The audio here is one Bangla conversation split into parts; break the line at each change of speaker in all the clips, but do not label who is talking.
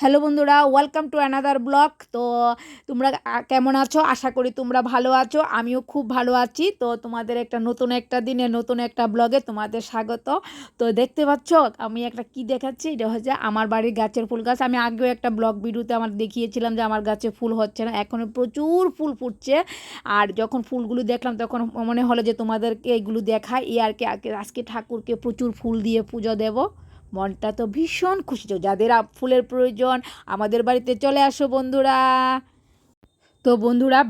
হ্যালো বন্ধুরা ওয়েলকাম টু অ্যানাদার ব্লগ তো তোমরা কেমন আছো? আশা করি তোমরা ভালো আছো, আমিও খুব ভালো আছি। তো তোমাদের একটা নতুন একটা দিনে, নতুন একটা ব্লগে তোমাদের স্বাগত। তো দেখতে পাচ্ছ, আমি একটা কি দেখাচ্ছি? এটা হচ্ছে আমার বাড়ির গাছের ফুল গাছ। আমি আগেও একটা ব্লগ ভিডিওতে আমার দেখিয়েছিলাম যে আমার গাছে ফুল হচ্ছে না, এখনও প্রচুর ফুল ফুটছে। আর যখন ফুলগুলো দেখলাম, তখন মনে হলো যে তোমাদেরকে এইগুলো দেখায় এই আর কি আজকে ঠাকুরকে প্রচুর ফুল দিয়ে পুজো দেবো। মনটা তো ভীষণ খুশি। যাদের ফুলের প্রয়োজন আমাদের বাড়িতে চলে আসো বন্ধুরা। তো বন্ধুরা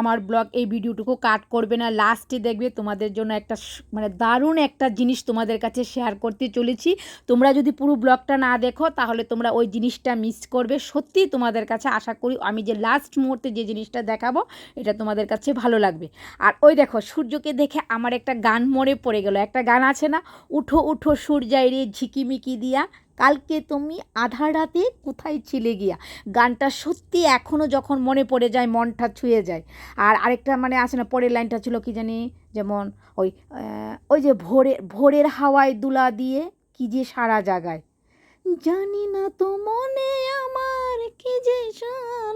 আমার ব্লগ এই ভিডিওটুকু কাট করবে না। লাস্টে দেখবে তোমাদের জন্য একটা মানে দারুণ একটা জিনিস তোমাদের কাছে শেয়ার করতে চলেছি। তোমরা যদি পুরো ব্লগটা না দেখো, তাহলে তোমরা ওই জিনিসটা মিস করবে। সত্যি তোমাদের কাছে আশা করি, আমি যে লাস্ট মুহূর্তে যে জিনিসটা দেখাবো, এটা তোমাদের কাছে ভালো লাগবে। আর ওই দেখো, সূর্যকে দেখে আমার একটা গান মনে পড়ে গেল। একটা গান আছে না, উঠো উঠো সূর্যাই রে ঝিকিমিকি দিয়া। কালকে তুমি আধা রাতে কোথায় ছিলে গিয়া? গানটা সত্যি এখনও যখন মনে পড়ে যায়, মনটা ছুঁয়ে যায়। আর আরেকটা মানে আছে না, পরের লাইনটা ছিল কি জানি? যেমন ওই ওই যে ভোরে, ভোরের হাওয়ায় দুলা দিয়ে কি যে সারা জাগায়। জানি না তো মনে আমার কি যে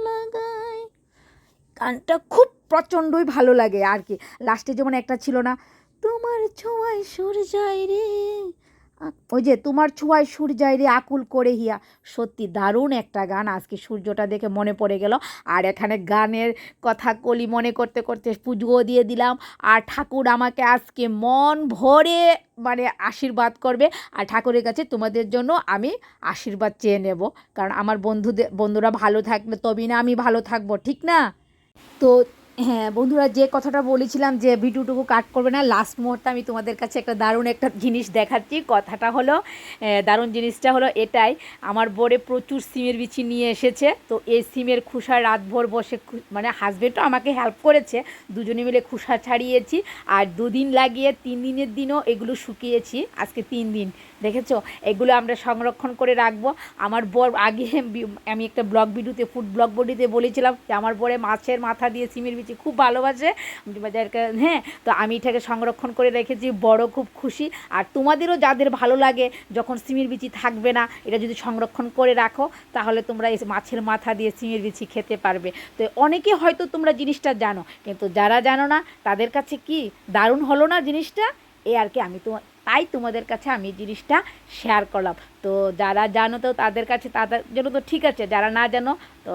লাগায়। গানটা খুব প্রচণ্ডই ভালো লাগে আর কি। লাস্টে যেমন একটা ছিল না, তোমার ছোঁয়ায় সুর যায় রে ওই যে তোমার ছোঁয়ায় সুর যায় রে আকুল করে হিয়া। সত্যি দারুণ একটা গান। আজকে সূর্যটা দেখে মনে পড়ে গেল। আর এখানে গানের কথা কলি মনে করতে করতে পুজোও দিয়ে দিলাম। আর ঠাকুর আমাকে আজকে মন ভরে মানে আশীর্বাদ করবে। আর ঠাকুরের কাছে তোমাদের জন্য আমি আশীর্বাদ চেয়ে নেব। কারণ আমার বন্ধুদের বন্ধুরা ভালো থাকলে তবেই না আমি ভালো থাকব, ঠিক না? তো হ্যাঁ বন্ধুরা, যে কথাটা বলেছিলাম যে ভিডিওটুকু কাট করবে না লাস্ট মুহূর্তে আমি তোমাদের কাছে একটা দারুণ একটা জিনিস দেখাচ্ছি। কথাটা হলো দারুণ জিনিসটা হলো এটাই, আমার বোরে প্রচুর সিমের বিচি নিয়ে এসেছে, তো এই সিমের খুসা রাতভর বসে মানে হাজবেন্ডও আমাকে হেল্প করেছে, দুজনে মিলে খুসা ছাড়িয়েছি, আর দুদিন লাগিয়ে তিন দিনের দিনও এগুলো শুকিয়েছি, আজকে তিন দিন, দেখেছ? এগুলো আমরা সংরক্ষণ করে রাখব। আমার বর, আগে আমি একটা ব্লগ ভিডিওতে ফুড ব্লগ বডিতে বলেছিলাম যে আমার বরে মাছের মাথা দিয়ে সিমের বিচি খুব ভালোবাসে যাদেরকে হ্যাঁ তো আমি এটাকে সংরক্ষণ করে রেখেছি, বড় খুব খুশি। আর তোমাদেরও যাদের ভালো লাগে, যখন সিমের বিচি থাকবে না, এটা যদি সংরক্ষণ করে রাখো, তাহলে তোমরা এই মাছের মাথা দিয়ে সিমের বিচি খেতে পারবে। তো অনেকে হয়তো তোমরা জিনিসটা জানো, কিন্তু যারা জানো না, তাদের কাছে কি দারুণ হলো না জিনিসটা? এ আর কি, আমি তো তাই তোমাদের কাছে আমি জিনিসটা শেয়ার করলাম। তো যারা জানো তো তাদের কাছে, তাদের জন্য তো ঠিক আছে, যারা না জানো তো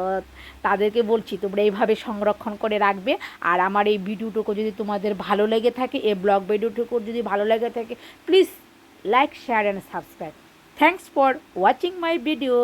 তাদেরকে বলছি, তোমরা এইভাবে সংরক্ষণ করে রাখবে। আর আমার এই ভিডিওটুকু যদি তোমাদের ভালো লেগে থাকে, এই ব্লগ ভিডিওটুকু যদি ভালো লেগে থাকে please like share and subscribe thanks for watching my video